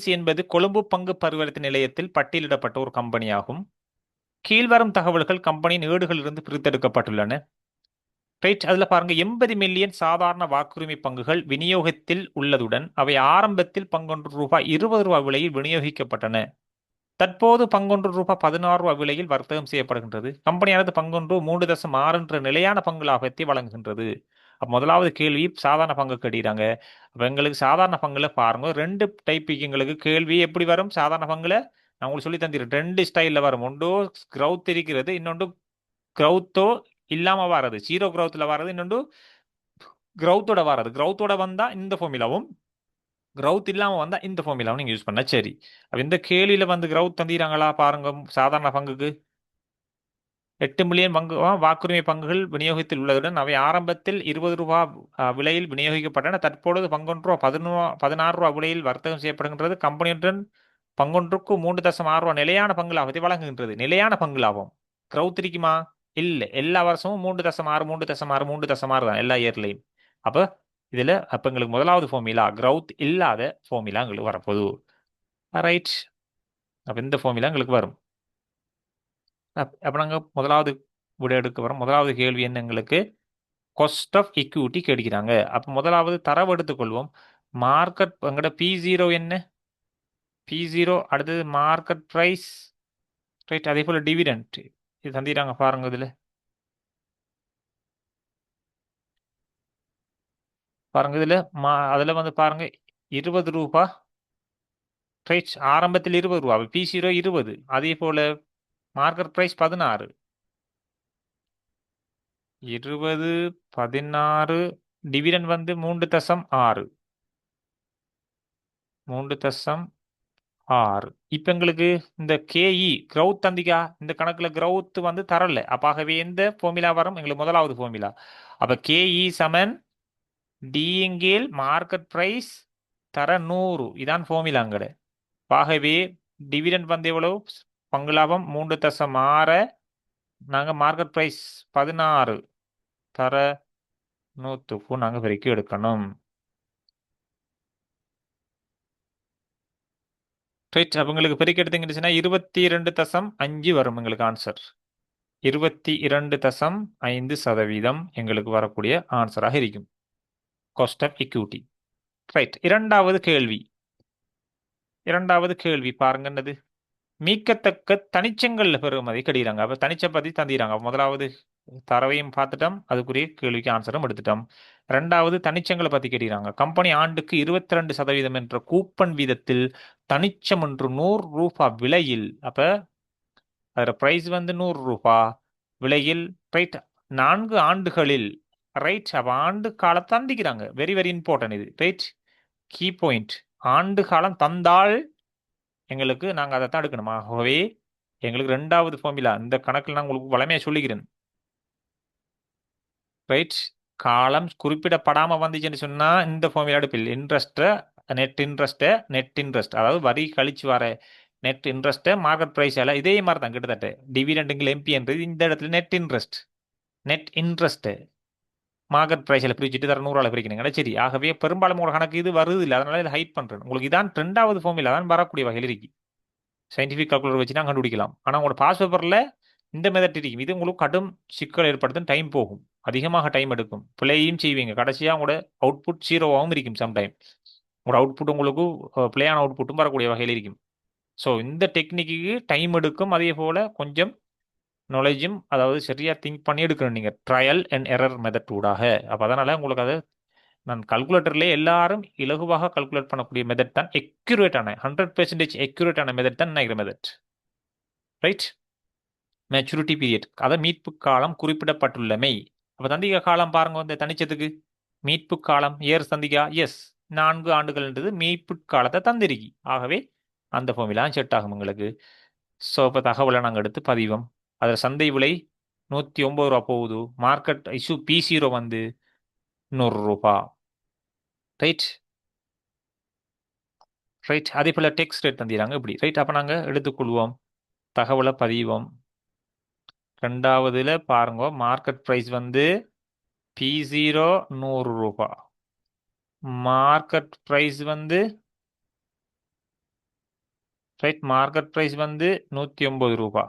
பிபிஎல்சி என்பது கொழும்பு பங்கு பரிவர்த்தனை நிலையத்தில் பட்டியலிடப்பட்ட ஒரு கம்பெனியாகும் கீழ்வரும் தகவல்கள் கம்பெனியின் ஏடுகளிலிருந்து பிரித்தெடுக்கப்பட்டுள்ளன. ரைட் அதில் பாருங்க எண்பது மில்லியன் சாதாரண வாக்குரிமை பங்குகள் விநியோகத்தில் உள்ளதுடன் அவை ஆரம்பத்தில் பங்கொன்று ரூபாய் இருபது ரூபாய் விலையில் விநியோகிக்கப்பட்டன. தற்போது பங்கொன்று ரூபாய் பதினாறு ரூபாய் விலையில் வர்த்தகம் செய்யப்படுகின்றது. கம்பெனியானது பங்கொன்று மூன்று தசம் ஆறு என்ற நிலையான பங்கு லாபத்தை வழங்குகின்றது. அப்போ முதலாவது கேள்வி சாதாரண பங்கு கட்டிடுறாங்க அப்போ எங்களுக்கு சாதாரண பங்கில் பாருங்கள் ரெண்டு டைப்புக்கு எங்களுக்கு கேள்வி எப்படி வரும்? சாதாரண பங்குல? நான் உங்களுக்கு சொல்லி தந்துடுறேன். ரெண்டு ஸ்டைலில் வரும். ஒன்று க்ரௌத் இருக்கிறது இன்னொன்று க்ரௌத்தோ இல்லாமல் வர்றது. ஜீரோ க்ரௌத்தில் வர்றது இன்னொன்று க்ரௌத்தோட வர்றது. க்ரௌத்தோட வந்தால் இந்த ஃபார்முலாவும் க்ரௌத் இல்லாமல் வந்தால் இந்த ஃபார்முலாவும் நீங்கள் யூஸ் பண்ணால் சரி. அப்போ இந்த கேள்வியில் வந்து க்ரௌத் தந்திடுறாங்களா பாருங்க சாதாரண பங்குக்கு. எட்டு மில்லியன் பங்கு ஆ, வாக்குரிமை பங்குகள் விநியோகத்தில் உள்ளதுடன் அவை ஆரம்பத்தில் இருபது ரூபா விலையில் விநியோகிக்கப்பட்டன. தற்பொழுது பங்கொன்று ரூபா பதினோ பதினாறு ரூபா விலையில் வர்த்தகம் செய்யப்படுகின்றது. கம்பெனியுடன் பங்கொன்றுக்கு மூன்று தசம் ஆறு ரூபா நிலையான பங்கு லாபத்தை வழங்குகின்றது. நிலையான பங்கு லாபம் க்ரௌத் இருக்குமா இல்லை. எல்லா வருஷமும் மூன்று தசம் ஆறு மூன்று தசம் ஆறு மூன்று தசம் ஆறு தான் எல்லா இயர்லையும். அப்போ இதில் அப்போ எங்களுக்கு முதலாவது ஃபார்முலா க்ரௌத் இல்லாத ஃபார்முலா எங்களுக்கு வரப்போகுது. ரைட் அப்போ இந்த ஃபார்முலா எங்களுக்கு வரும். அப்போ நாங்கள் முதலாவது விட எடுக்க வரோம் முதலாவது கேள்வி என்ன எங்களுக்கு? கொஸ்ட் ஆஃப் equity கேட்கிறாங்க. அப்போ முதலாவது தரவு எடுத்துக்கொள்வோம். மார்க்கெட் எங்கட பி ஜீரோ என்ன? பி ஜீரோ அடுத்தது மார்க்கெட் ப்ரைஸ் ரைட் அதே போல் டிவிடெண்ட் இது தந்திராங்க பாருங்க இதில். பாருங்க இதில் மா அதில் வந்து பாருங்க இருபது ரூபா. ரைட் ஆரம்பத்தில் இருபது ரூபா பி ஜீரோ இருபது. அதே போல் மார்க்கெட் ப்ரைஸ் பதினாறு. இருபது பதினாறு டிவிடன் வந்து மூன்று தசம் ஆறு. மூன்று தசம் ஆறு. இப்போ எங்களுக்கு இந்த கேஇ க்ரௌத் தந்திக்கா இந்த கணக்கில் க்ரௌத் வந்து தரல. அப்பாகவே எந்த ஃபார்முலா வரும்? எங்களுக்கு முதலாவது ஃபார்முலா அப்போ கேஇ சமன் டிஎங்கேல் மார்க்கெட் ப்ரைஸ் தர நூறு. இதான் ஃபார்முலா அங்கட ஆகவே டிவிடெண்ட் வந்து எவ்வளவு? பங்கு லாபம் மூன்று தசம் ஆற. நாங்கள் மார்க்கெட் ப்ரைஸ் பதினாறு. தர நூற்றுக்கும் நாங்கள் பெருக்கி எடுக்கணும். ரைட் அப்போ உங்களுக்கு பெருக்கி எடுத்தீங்கன்னு இருபத்தி இரண்டு தசம் அஞ்சு வரும் எங்களுக்கு ஆன்சர் இருபத்தி இரண்டு தசம் ஐந்து சதவீதம் எங்களுக்கு வரக்கூடிய ஆன்சராக இருக்கும். Cost of equity. ரைட் இரண்டாவது கேள்வி. இரண்டாவது கேள்வி பாருங்க மீக்கத்தக்க மீட்கத்தக்க தனிச்சங்கள்ல பெறுமதி கடிகிறாங்க அப்ப தனிச்சை பத்தி தந்திராங்க முதலாவது தரவையும் பார்த்துட்டோம். அதுக்குரிய கேள்விக்கு ஆன்சரும் எடுத்துட்டோம். ரெண்டாவது தனிச்சங்களை பத்தி கேட்கிறாங்க. கம்பெனி ஆண்டுக்கு இருபத்தி ரெண்டு சதவீதம் என்ற கூப்பன் வீதத்தில் தனிச்சம் என்று நூறு ரூபா விலையில் அப்ப அதில் ப்ரைஸ் வந்து நூறு ரூபா விலையில் ரைட் நான்கு ஆண்டுகளில் ரைட் அப்போ ஆண்டு காலம் தந்திக்கிறாங்க. வெரி வெரி இம்பார்ட்டன்ட் இது. ரைட் கீ பாயிண்ட் ஆண்டு காலம் தந்தால் எங்களுக்கு நாங்கள் அதை தான் எடுக்கணும்? ஆகவே எங்களுக்கு ரெண்டாவது ஃபார்முலா இந்த கணக்கில் நான் உங்களுக்கு வளமையாக சொல்லிக்கிறேன். ரைட் காலம் குறிப்பிடப்படாமல் வந்துச்சுன்னு சொன்னால் இந்த ஃபார்முலா எடுப்பில் இன்ட்ரெஸ்ட்டை நெட் இன்ட்ரெஸ்ட்டை நெட் இன்ட்ரெஸ்ட் அதாவது வரி கழிச்சு வர நெட் இன்ட்ரெஸ்ட்டை மார்க்கெட் ப்ரைஸ் எல்லாம் இதே மாதிரி தான் கிட்டத்தட்ட டிவிடெண்டுங்கள் எம்பின்றது இந்த இடத்துல net interest net interest market ப்ரைஸில் பிரிச்சுட்டு தர நூறால் பிரிக்கணுங்க. சரி. ஆகவே பெரும்பாலும் உங்களோட கணக்கு இது வருது இல்லை. அதனால இதை ஹைட் பண்ணுறேன் உங்களுக்கு இதான் ரெண்டாவது ஃபார்மில் தான் வரக்கூடிய வகையில் இருக்கு. சயின்டிஃபிக் கால்குலேட்டர் வச்சு தான் கண்டுபிடிக்கலாம். ஆனால் உங்களோட பாஸ் பேப்பரில் இந்த மெதட் இருக்கும். இது உங்களுக்கு கடும் சிக்கல் ஏற்படுத்தும். டைம் போகும். அதிகமாக டைம் எடுக்கும். பிழையும் செய்வீங்க. கடைசியாக உங்களோட அவுட்புட் ஜீரோவாகவும் இருக்கும் சம்டைம் உங்களோட அவுட்புட் உங்களுக்கு பிளேயான அவுட்புட்டும் வரக்கூடிய வகையில் இருக்கும். ஸோ இந்த டெக்னிக்கு டைம் எடுக்கும். அதே போல் கொஞ்சம் நாலேஜும் அதாவது சரியாக திங்க் பண்ணி எடுக்கணும் நீங்கள் ட்ரையல் அண்ட் எரர் மெத்தட் ஊடாக. அப்போ அதனால் உங்களுக்கு அது நான் கல்குலேட்டர்லேயே எல்லாரும் இலகுவாக கல்குலேட் பண்ணக்கூடிய மெத்தட் தான் எக்யூரேட்டான ஹண்ட்ரட் பெர்சன்டேஜ் எக்யூரேட்டான மெத்தட் தான் நினைக்கிற மெத்தட் ரைட் மெச்சூரிட்டி பீரியட் அதை மீட்பு காலம் குறிப்பிடப்பட்டுள்ளமை. அப்போ தந்திகா காலம் பாருங்க இந்த தனிச்சத்துக்கு. மீட்பு காலம் ஏர் சந்திகா எஸ் நான்கு ஆண்டுகள்ன்றது மீட்பு காலத்தை தந்திருக்கி. ஆகவே அந்த ஃபார்முலா செட் ஆகும் உங்களுக்கு. ஸோ இப்போ தகவலை நாங்கள் எடுத்து பதிவோம். அதில் சந்தை விலை நூற்றி ஒம்பது ரூபா போகுது. மார்க்கெட் இஷ்யூ பி ஜீரோ வந்து நூறுரூபா ரைட் ரைட் அதே போல் டெக்ஸ்ட் ரேட் தந்திடுறாங்க இப்படி. ரைட் அப்போ நாங்கள் எடுத்துக்கொள்வோம். தகவலை பதிவோம். ரெண்டாவதுல பாருங்க. மார்க்கெட் ப்ரைஸ் வந்து பி ஜீரோ நூறு ரூபா. மார்க்கெட் ப்ரைஸ் வந்து ரைட் மார்க்கெட் ப்ரைஸ் வந்து நூற்றி ஒம்பது ரூபா.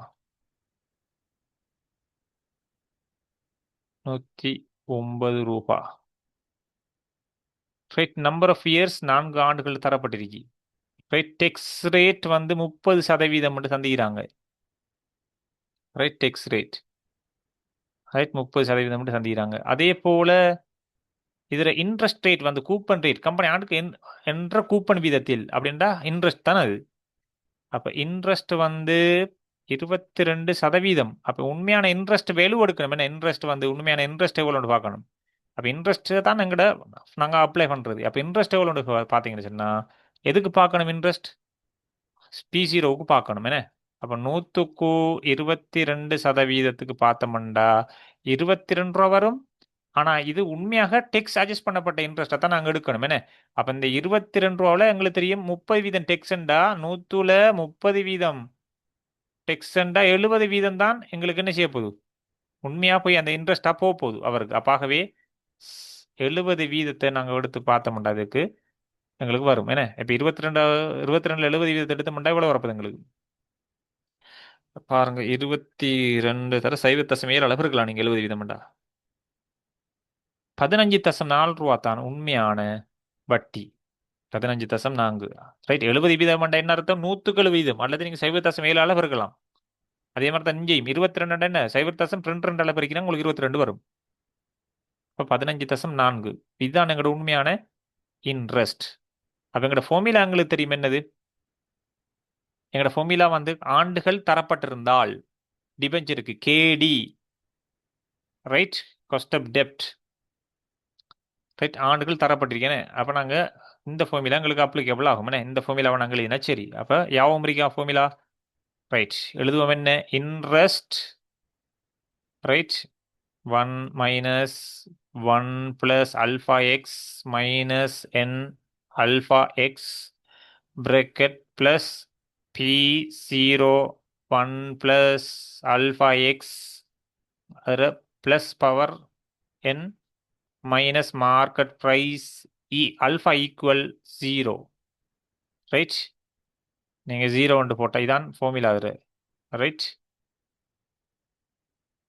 நூற்றி ஒன்பது ரூபா. ரைட் நம்பர் ஆஃப் இயர்ஸ் நான்கு ஆண்டுகள் தரப்பட்டிருக்கு. ரைட் டெக்ஸ் ரேட் வந்து முப்பது சதவீதம் மட்டும் தந்துக்கிறாங்க. ரைட் டெக்ஸ் ரேட் ரைட் முப்பது சதவீதம் மட்டும் சந்திக்கிறாங்க அதே போல் இதில் இன்ட்ரெஸ்ட் ரேட் வந்து கூப்பன் ரேட் கம்பெனி ஆண்டுக்கு என் என்ற கூப்பன் வீதத்தில் அப்படின்றா இன்ட்ரெஸ்ட் தானே அது? அப்போ இன்ட்ரெஸ்ட் வந்து இருபத்தி ரெண்டு சதவீதம். அப்போ உண்மையான இன்ட்ரெஸ்ட் வேலு எடுக்கணும். என்ன இன்ட்ரெஸ்ட் வந்து உண்மையான இன்ட்ரெஸ்ட் எவ்வளோன்னு பார்க்கணும். அப்போ இன்ட்ரெஸ்ட் தான் எங்கட நாங்கள் அப்ளை பண்ணுறது அப்போ இன்ட்ரெஸ்ட் எவ்வளோன்னு பார்த்தீங்கன்னு சொன்னால் எதுக்கு பார்க்கணும் இன்ட்ரெஸ்ட் பி ஜீரோவுக்கு பார்க்கணும். என்ன? அப்போ நூற்றுக்கு இருபத்தி ரெண்டு சதவீதத்துக்கு பார்த்தோம்டா இருபத்தி ரெண்டு ரூபா வரும். ஆனால் இது உண்மையாக டெக்ஸ் அட்ஜஸ்ட் பண்ணப்பட்ட இன்ட்ரெஸ்ட்டை தான் நாங்கள் எடுக்கணும். என்ன? அப்போ இந்த இருபத்தி ரெண்டு ரூபாவில் எங்களுக்கு தெரியும் முப்பது வீதம் டெக்ஸ்ண்டா நூற்றுல முப்பது வீதம். டெக்ஸ்ண்டா எழுபது வீதம் தான் எங்களுக்கு என்ன செய்ய போகுது உண்மையாக போய் அந்த இன்ட்ரெஸ்ட்டாக போக போகுது அவருக்கு அப்பாகவே எழுபது வீதத்தை நாங்கள் எடுத்து பார்த்தோம்டா அதுக்கு. எங்களுக்கு வரும். என்ன? இப்போ இருபத்தி ரெண்டு இருபத்தி ரெண்டு எழுபது வீதத்தை எடுத்தோம்டா இவ்வளோ வரப்போகுது எங்களுக்கு? பாருங்க இருபத்தி ரெண்டு தர சைவ தசம் ஏழு அளவு இருக்கலாம் நீங்கள் எழுபது வீதம்டா பதினஞ்சு தசம் நாலு ரூபா தான் உண்மையான வட்டி. பதினஞ்சு தசம் நான்கு. ரைட் எழுபது வீதம் என்ன அர்த்தம்? நூற்றுக்கு எழுபது வீதம். அல்லது நீங்கள் சைவ தசம் ஏழு அளவு இருக்கலாம். அதே மாதிரி தான் இங்கேயும் இருபத்தி ரெண்டு என்ன? சைவ தசம் ரெண்டு ரெண்டு அளவு இருக்கிறாங்க உங்களுக்கு இருபத்தி ரெண்டு வரும். இப்போ பதினஞ்சு தசம் நான்கு. இதுதான் எங்களோட உண்மையான இன்ட்ரெஸ்ட் அப்போ எங்களோட ஃபோமிலா எங்களுக்கு தெரியும் என்னது? எங்களோட ஃபோமிலா வந்து ஆண்டுகள் தரப்பட்டிருந்தால். டிபெஞ்சருக்கு கேடி ரைட் காஸ்ட் ஆஃப் டெப்ட் ரைட் ஆண்டுகள் தரப்பட்டிருக்கேனே அப்போ நாங்கள் இந்த ஃபார்முலா எங்களுக்கு அப்ளிகபிள் ஆகும்னே இந்த ஃபார்முலாவை நாங்கள் எழுதினா சரி. அப்போ யாவும் இருக்கா ஃபார்முலா ரைட் எழுதுவோம் என்ன? Interest right one minus one plus alpha X minus N alpha X bracket plus P zero one plus alpha X அதில் plus power N minus market price e alpha equal zero. Right நீங்கள் zero ஒன்று போட்டால் இதான் formula அது right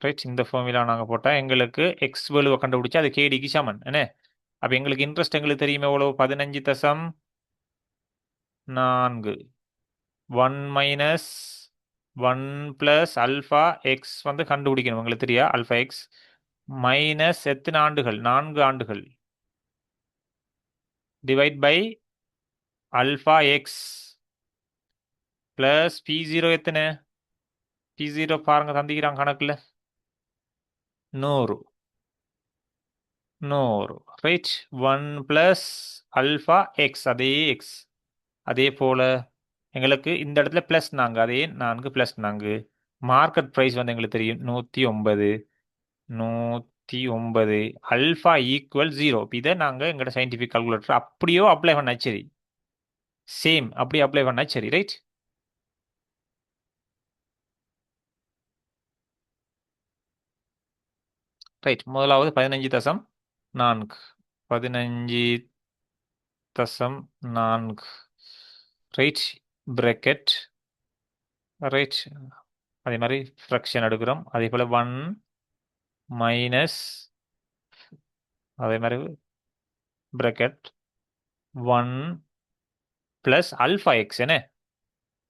right இந்த formula நாங்கள் போட்டால் எங்களுக்கு எக்ஸ் வேல்யூவை கண்டுபிடிச்சா அது கேடிக்கு சமன். என்ன? அப்போ எங்களுக்கு இன்ட்ரெஸ்ட் எங்களுக்கு தெரியுமே எவ்வளோ பதினஞ்சு தசம் நான்கு. One minus one plus alpha X வந்து கண்டுபிடிக்கணும். உங்களுக்கு தெரியா? அல்ஃபா எக்ஸ் மைனஸ் எத்தனை ஆண்டுகள்? நான்கு ஆண்டுகள். Divide by alpha X plus P zero எத்தனை? பி ஜீரோ பாருங்க தந்திக்கிறாங்க கணக்கில். நூறு. நூறு. Right one plus alpha X அதே எக்ஸ் அதே போல் எங்களுக்கு இந்த இடத்துல ப்ளஸ் நாங்கள் அதே நான்கு ப்ளஸ் நான்கு. மார்க்கெட் ப்ரைஸ் வந்து எங்களுக்கு தெரியும் நூற்றி ஒன்பது. நூற்றி ஒன்பது அல்ஃபா ஈக்குவல் ஜீரோ இதை நாங்கள் எங்களோட சயின்டிஃபிக் கால்குலேட்டர் அப்படியோ அப்ளை பண்ணா சரி. சேம் அப்படி அப்ளை பண்ணா சரி ரைட் ரைட் முதலாவது பதினஞ்சு தசம் நான்கு. பதினஞ்சு தசம் நான்கு. ரைட் பிரக்கெட் ரைட் அதே மாதிரி ஃப்ரக்ஷன் எடுக்கிறோம். அதே போல் ஒன் மைனஸ் அதே மாதிரி bracket one plus alpha X என்ன?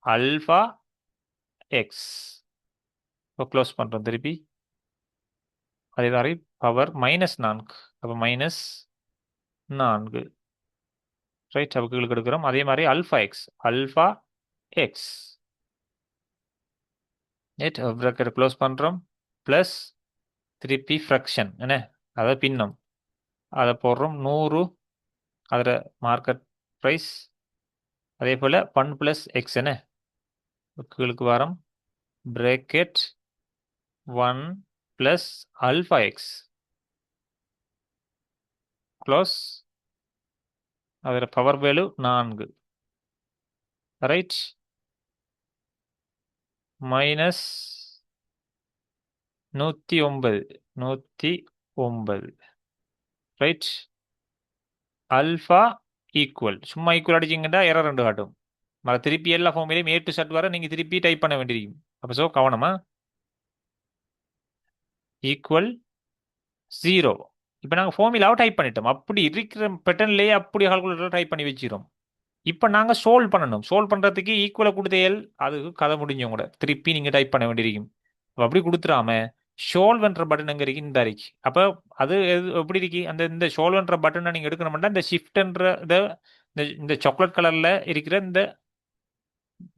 அல்ஃபா எக்ஸ் இப்போ க்ளோஸ் பண்ணுறோம் திருப்பி. அதே மாதிரி பவர் மைனஸ் நான்கு. அப்போ மைனஸ் நான்கு. ரைட் அப்போ கீழே எடுக்கிறோம் அதே மாதிரி alpha X alpha X right bracket close பண்ணுறோம் ப்ளஸ் திருப்பி ஃப்ரக்ஷன் என்ன? அதை பின்னம். அதை போடுறோம் நூறு அதில் மார்க்கெட் ப்ரைஸ் அதே போல் ஒன் ப்ளஸ் எக்ஸ் என்ன? கீழுக்கு வரோம். Bracket one plus alpha X close அதில் பவர் வேலு நான்கு. ரைட் மைனஸ் நூற்றி ஒன்பது நூற்றி ஒன்பது. ரைட் அல்ஃபா ஈக்குவல் சும்மா ஈக்குவல் அடிச்சிங்கன்னா எரர் ரெண்டு காட்டும். மறு திருப்பி எல்லா ஃபார்மிலையும் ஏ டு சட் வர நீங்க திருப்பி டைப் பண்ண வேண்டியிருக்கும். அப்போ ஸோ கவனமா. ஈக்குவல் ஜீரோ இப்போ நாங்கள் ஃபார்முலாவை டைப் பண்ணிட்டோம். அப்படி இருக்கிற பெட்டன்லேயே அப்படி கால்குலேட்டர் டைப் பண்ணி வச்சிடும் இப்போ நாங்கள் சோல்வ் பண்ணணும். சோல்வ் பண்ணுறதுக்கு ஈக்குவலாக கொடுத்தேல் அதுக்கு கதை முடிஞ்சவங்க கூட. திருப்பி நீங்கள் டைப் பண்ண வேண்டியிருக்கும். அப்படி கொடுத்துடாம ஷோல்வென்ற பட்டன் இருக்கு இந்த இருக்கு அப்போ அது எது- எப்படி இருக்கு? அந்த இந்த ஷோல்வென்ற பட்டனை நீங்கள் எடுக்கணும்னா இந்த ஷிஃப்ட்ன்ற இதை இந்த இந்த சாக்லேட் கலரில் இருக்கிற இந்த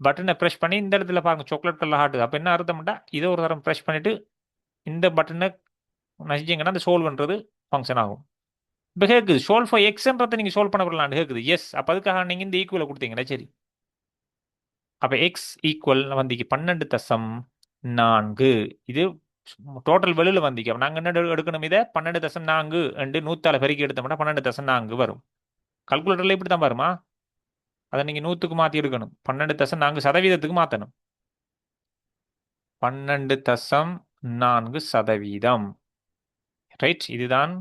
பட்டனை ப்ரெஷ் பண்ணி இந்த இடத்துல பாருங்க சாக்லேட் கலர் ஹார்ட் அப்போ என்ன அர்த்தம்னா இதை ஒரு தரம் ப்ரெஷ் பண்ணிட்டு இந்த பட்டனை நசிச்சிங்கன்னா அந்த ஷோல்வன்றது ஃபங்க்ஷன் ஆகும். இப்போ கேட்குது ஷோல் ஃபார் எக்ஸ்ன்றதை நீங்கள் சோல்வ் பண்ண வரலான்னு கேட்குது எஸ் அப்போ அதுக்காக நீங்கள் இந்த ஈக்குவலை கொடுத்தீங்கன்னா சரி. அப்போ எக்ஸ் ஈக்குவல் வந்திக்கு பன்னெண்டு தசம் நான்கு. இது டோட்டல் வெளியில் வந்திக்கும் நாங்கள் என்ன எடுக்கணும் இதை? பன்னெண்டு தசம் நான்கு ரெண்டு நூத்தால பெருக்கி எடுத்தோம்னா பன்னெண்டு தசம் நான்கு வரும். கல்குலேட்டரில் இப்படி தான் வருமா? அதை நீங்கள் நூற்றுக்கு மாற்றி எடுக்கணும். பன்னெண்டு தசம் நான்கு சதவீதத்துக்கு மாற்றணும் பன்னெண்டு தசம் நான்கு சதவீதம். ரைட் இதுதான்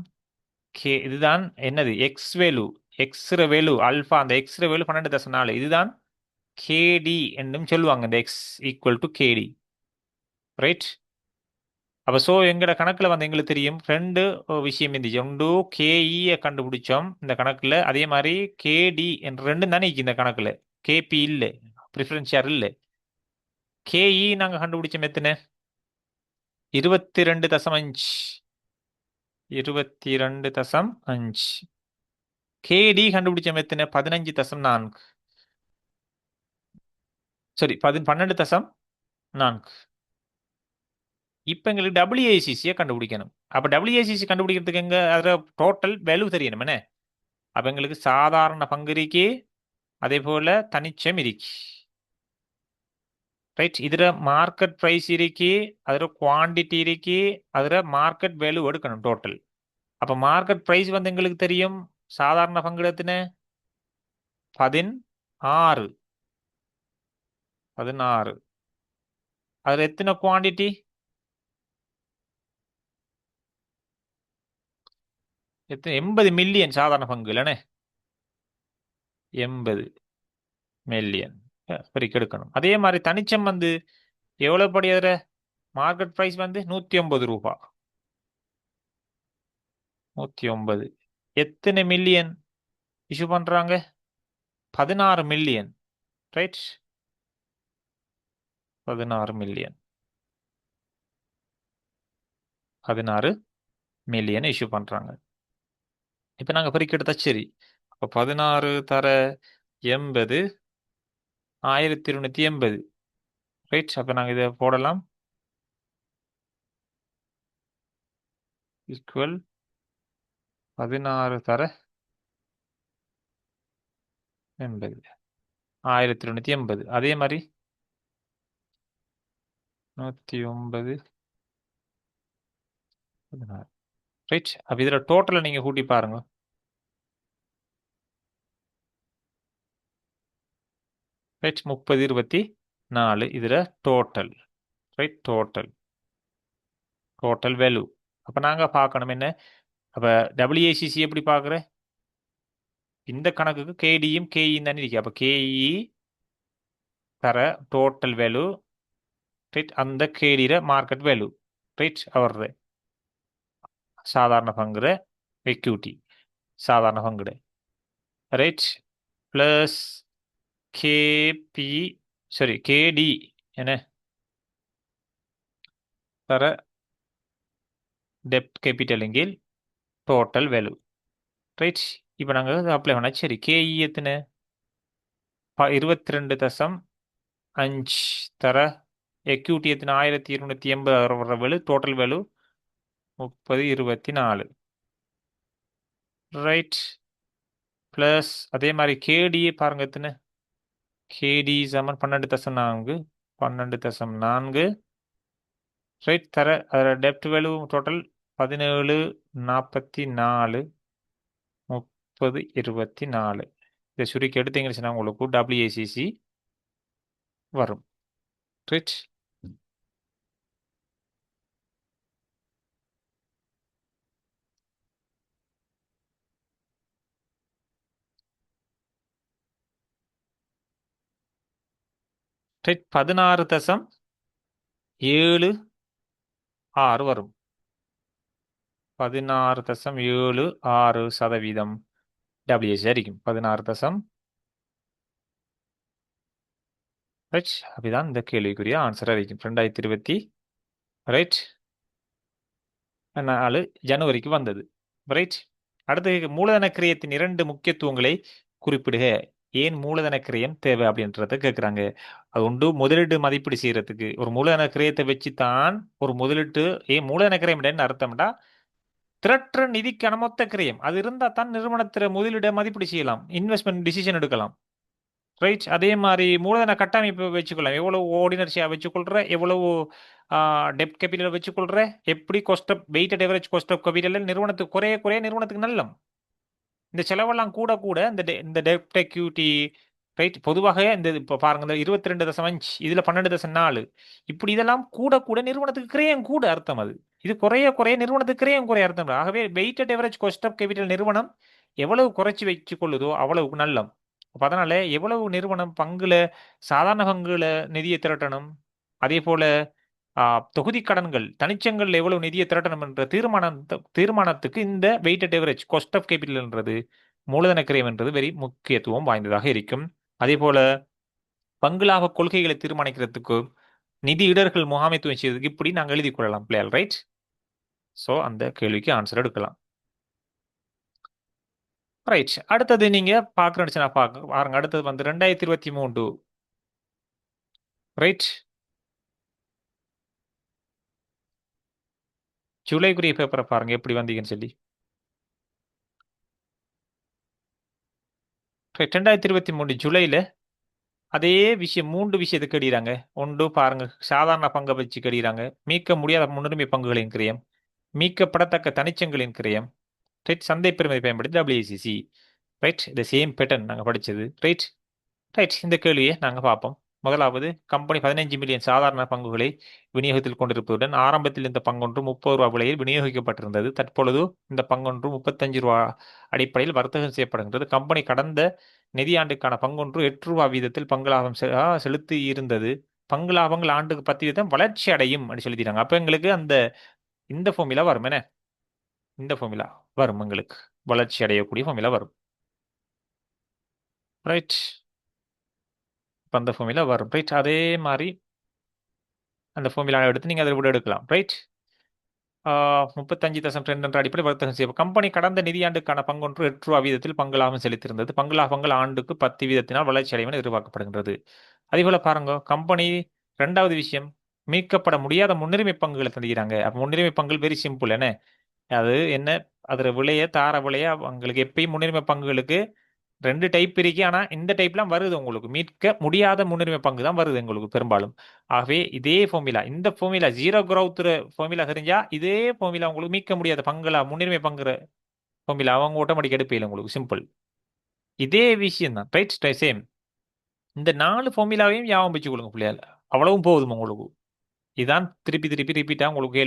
கே இதுதான் என்னது? எக்ஸ் வேலு எக்ஸ்ர வேலு அல்ஃபா அந்த எக்ஸ்ர வேலு பன்னெண்டு தசம் நாலு இதுதான் கேடி என்றும் சொல்லுவாங்க. இந்த X equal to KD right அப்போ ஸோ எங்களோட கணக்கில் வந்து எங்களுக்கு தெரியும் ரெண்டு விஷயம் இருந்துச்சு ஒன்று கேஇயை கண்டுபிடிச்சோம் இந்த கணக்கில். அதே மாதிரி கேடி என்ற ரெண்டும் தானே இந்த கணக்கில். கேபி இல்லை ப்ரிஃபரன்ஸ் இல்லை. கேஇ நாங்கள் கண்டுபிடிச்சோம் எத்தனை? இருபத்தி ரெண்டு தசம் அஞ்சு. இருபத்தி ரெண்டு தசம் அஞ்சு. கேடி கண்டுபிடிச்சோம் எத்தனை? பதினஞ்சு தசம் நான்கு. சரி பதி பன்னெண்டு தசம் நான்கு. இப்போ எங்களுக்கு டபிள்யூஏசிசியை கண்டுபிடிக்கணும். அப்போ டபிள்யூஏசிசி கண்டுபிடிக்கிறதுக்கு எங்கே? அதில் டோட்டல் வேல்யூ தெரியணும் என்ன? அப்போ எங்களுக்கு சாதாரண பங்கு இருக்கு அதே போல் தனிச்சம் இருக்கு. ரைட் இதில் மார்க்கெட் ப்ரைஸ் இருக்கு அதில் குவாண்டிட்டி இருக்கு அதில் மார்க்கெட் வேல்யூ எடுக்கணும் டோட்டல் அப்போ மார்க்கெட் ப்ரைஸ் வந்து எங்களுக்கு தெரியும்? சாதாரண பங்குடத்தின எத்தனை? பதின் ஆறு பதினாறு. அதில் எத்தனை குவாண்டிட்டி எத்தனை? எண்பது மில்லியன் சாதாரண பங்கு இல்லைண்ணே எண்பது மில்லியன் பெருக்கி எடுக்கணும். அதே மாதிரி தனிச்சம் வந்து எவ்வளோ படி அதில்? மார்க்கெட் ப்ரைஸ் வந்து நூற்றி ஒன்பது ரூபா. நூற்றி ஒன்பது. எத்தனை மில்லியன் இஷ்யூ பண்ணுறாங்க பதினாறு மில்லியன் ரைட் பதினாறு மில்லியன் பதினாறு மில்லியன் இஷ்யூ பண்ணுறாங்க இப்போ நாங்க பெருக்கி எடுத்தா சரி. அப்ப பதினாறு தர எண்பது ஆயிரத்தி இருநூத்தி எண்பது. ரைட் அப்ப நாங்க இதை போடலாம். ஈக்குவல் பதினாறு தர எண்பது. ஆயிரத்தி இருநூத்தி எண்பது. அதே மாதிரி நூத்தி ஒன்பது பதினாறு. ரைட் அப்போ இதில் டோட்டலை நீங்கள் கூட்டி பாருங்க. ரைட் முப்பது இருபத்தி நாலு இதில் total right total total value அப்போ நாங்கள் பார்க்கணும் என்ன? அப்போ டபிள்யூஏசிசி எப்படி பார்க்குற? இந்த கணக்குக்கு கேடியும் கேஇயும் தானே இருக்கு. அப்போ கேஇ தர டோட்டல் வேல்யூ ரைட் அந்த கேடியில் மார்க்கெட் வேல்யூ ரைட் அவர்ற சாதாரண பங்குற எக்யூட்டி சாதாரண பங்குட right plus KP sorry KD என்ன? தர டெப்ட் கேபிட்டல் எங்கில் டோட்டல் வேல்யூ ரைட் இப்போ நாங்கள் அப்ளை பண்ணா சரி கேஇ எத்தனை? ப இருபத்தி ரெண்டு தசம் அஞ்சு தர எக்யூட்டி எத்தனை? ஆயிரத்தி இருநூற்றி எண்பது வர வேலு டோட்டல் வேல்யூ முப்பது இருபத்தி நாலு ரைட் ப்ளஸ் அதே மாதிரி கேடியே பாருங்க எத்தனை? கேடி சமன் பன்னெண்டு தசம் நான்கு பன்னெண்டு தசம் நான்கு. ரைட் தர அதில் டெப்ட் வேல்யூ டோட்டல் பதினேழு நாற்பத்தி நாலு முப்பது இருபத்தி நாலு இதை சுருக்கி எடுத்தீங்கன்னு உங்களுக்கு டபிள்யூஏசிசி வரும். ரைட் ட்ரிட் பதினாறு தசம் ஏழு ஆறு வரும். பதினாறு தசம் ஏழு ஆறு சதவீதம். டபிள்யூஎஸ் அடிக்கும். பதினாறு தசம் ரைட் அப்படிதான் இந்த கேள்விக்குரிய ஆன்சர் ஆയിരിക്കും ரெண்டாயிரத்தி இருபத்தி ரைட் நாலு ஜனவரிக்கு வந்தது. ரைட் அடுத்த மூலதன கிரியத்தின் இரண்டு முக்கியத்துவங்களை குறிப்பிடுக. ஏன் மூலதன கிரயம் தேவை அப்படின்றத கேட்குறாங்க அது உண்டு. முதலீடு மதிப்பீடு செய்யறதுக்கு. ஒரு மூலதன கிரயத்தை வச்சு தான் ஒரு முதலீட்டு ஏன் மூலதன கிரயம் இல்லைன்னு அர்த்தம்டா? திரட்டுற நிதிக்கான மொத்த கிரயம். அது இருந்தால் தான் நிறுவனத்தில் முதலீடை மதிப்பீடு செய்யலாம். இன்வெஸ்ட்மெண்ட் டிசிஷன் எடுக்கலாம். ரைட் அதே மாதிரி மூலதன கட்டமைப்பு வச்சுக்கலாம் எவ்வளவு ஓர்டினர்ஷியாக வச்சுக்கொள்கிற எவ்வளவு டெப்ட் கேபிட்டல் வச்சுக்கொள்கிற எப்படி cost of weighted average cost of capital நிறுவனத்துக்கு குறைய குறைய நிறுவனத்துக்கு நல்லம். இந்த செலவெல்லாம் கூட கூட இந்த டெ- இந்த டெப்ட் எக்யூட்டி ரைட் பொதுவாக இந்த இப்போ பாருங்க இந்த இருபத்தி ரெண்டு தசம் அஞ்சு இதில் பன்னெண்டு தசம் நாலு இப்படி இதெல்லாம் கூட கூட நிறுவனத்துக்கு கிரயம் கூட அர்த்தம் அது. இது குறைய குறைய நிறுவனத்துக்கு கிரயம் குறைய அர்த்தம். ஆகவே weighted average cost of capital நிறுவனம் எவ்வளவு குறைச்சி வச்சு கொள்ளுதோ அவ்வளவு நல்லம். அப்போ அதனால எவ்வளவு நிறுவனம் பங்குல சாதாரண பங்குல நிதியை திரட்டணும்? அதே போல தொகுதி கடன்கள் தனிச்சங்கள் எவ்வளவு நிதியை திரட்டணும் என்ற தீர்மானம் தீர்மானத்துக்கு இந்த வெயிட்டட் எவரேஜ் காஸ்ட் ஆஃப் கேபிட்டல்ன்றது மூலதன கிரயம் என்றது வெரி முக்கியத்துவம் வாய்ந்ததாக இருக்கும். அதே போல பங்கு லாப கொள்கைகளை தீர்மானிக்கிறதுக்கு நிதி இடர்கள் முகாமைத்துவம் செய்வதற்கு இப்படி நாங்கள் எழுதி கொள்ளலாம். பிளேயர் ரைட் ஸோ அந்த கேள்விக்கு ஆன்சர் எடுக்கலாம். ரைட் அடுத்தது நீங்க பார்க்கணும்னு நான் பார்க்க பாருங்க. அடுத்தது வந்து ரெண்டாயிரத்தி இருபத்தி மூன்று. ரைட் ஜூலைக்குரிய பேப்பரை பாருங்க எப்படி வந்தீங்கன்னு சொல்லி. ரைட் ரெண்டாயிரத்தி இருபத்தி மூணு ஜூலையில் அதே விஷயம் மூன்று விஷயத்தை கடிறாங்க ஒன்று பாருங்க சாதாரண பங்கை வச்சு கடிறாங்க மீட்க முடியாத முன்னுரிமை பங்குகளின் கிரயம் மீட்கப்படத்தக்க தனிச்சங்களின் கிரயம் ரைட் சந்தை பெருமதி பயன்படுத்தி டபிள்யூசிசி ரைட் இந்த சேம் பேட்டர்ன் நாங்கள் படித்தது ரைட் ரைட் இந்த கேள்வியை நாங்கள் பார்ப்போம். முதலாவது கம்பெனி பதினைஞ்சு மில்லியன் சாதாரண பங்குகளை விநியோகத்தில் கொண்டிருப்பதுடன் ஆரம்பத்தில் இந்த பங்கொன்று முப்பது ரூபா விலையில் விநியோகிக்கப்பட்டிருந்தது. தற்பொழுது இந்த பங்கொன்று முப்பத்தஞ்சு ரூபா அடிப்படையில் வர்த்தகம் செய்யப்படுகின்றது. கம்பெனி கடந்த நிதியாண்டுக்கான பங்கொன்று எட்டு ரூபா வீதத்தில் பங்கு லாபம் செ- செலுத்தி இருந்தது பங்கு லாபங்கள் ஆண்டுக்கு பத்து வீதம் வளர்ச்சி அடையும் அப்படின்னு சொல்லிட்டாங்க அப்போ எங்களுக்கு அந்த இந்த ஃபார்முலா வரும் என்ன? இந்த ஃபார்முலா வரும் எங்களுக்கு. வளர்ச்சி அடையக்கூடிய ஃபார்முலா வரும். ரைட் இப்போ அந்த ஃபார்முலா வரும். ரைட் அதே மாதிரி அந்த ஃபார்முலா எடுத்து நீங்கள் அதை விட எடுக்கலாம். ரைட் முப்பத்தஞ்சு தசம் ரெண்டு என்ற அடிப்படை வர்த்தகம் செய்யும் கம்பெனி கடந்த நிதியாண்டுக்கான பங்கொன்று எட்டு ரூபா வீதத்தில் பங்கு லாபம் செலுத்தியிருந்தது. பங்கு லாபங்கள் ஆண்டுக்கு பத்து வீதத்தினால் வளர்ச்சி அடைவென எதிர்பார்க்கப்படுகின்றது. அதேபோல் பாருங்க கம்பெனி ரெண்டாவது விஷயம் மீட்கப்பட முடியாத முன்னுரிமை பங்குகளை தந்துக்கிறாங்க அப்போ முன்னுரிமை பங்குகள் வெரி சிம்பிள் என்ன? அது என்ன? அதில் விலைய தார விலைய உங்களுக்கு எப்பயும் முன்னுரிமை பங்குகளுக்கு ரெண்டு டைப் இருக்கு. ஆனா இந்த டைப்லாம் வருது உங்களுக்கு. மீட்க முடியாத முன்னுரிமை பங்கு தான் வருது உங்களுக்கு பெரும்பாலும். ஆகவே இதே ஃபார்முலா இந்த ஃபார்முலா ஜீரோ growth ஃபார்முலா தெரிஞ்சா இதே ஃபார்முலா உங்களுக்கு மீட்க முடியாத பங்குல முன்னுரிமை பங்குற ஃபார்முலா அவங்க ஆட்டோமேட்டிக் எடுப்பீங்க உங்களுக்கு. சிம்பிள் இதே விஷயம் தான் ரைட் சேம் இந்த நாலு ஃபார்முலாவையும் ஞாபகம் வச்சுக்கொள்ளுங்க பிள்ளையால். அவ்வளவும் போதும் உங்களுக்கு. இதான் திருப்பி திருப்பி ரிப்பீட்டாக உங்களுக்கு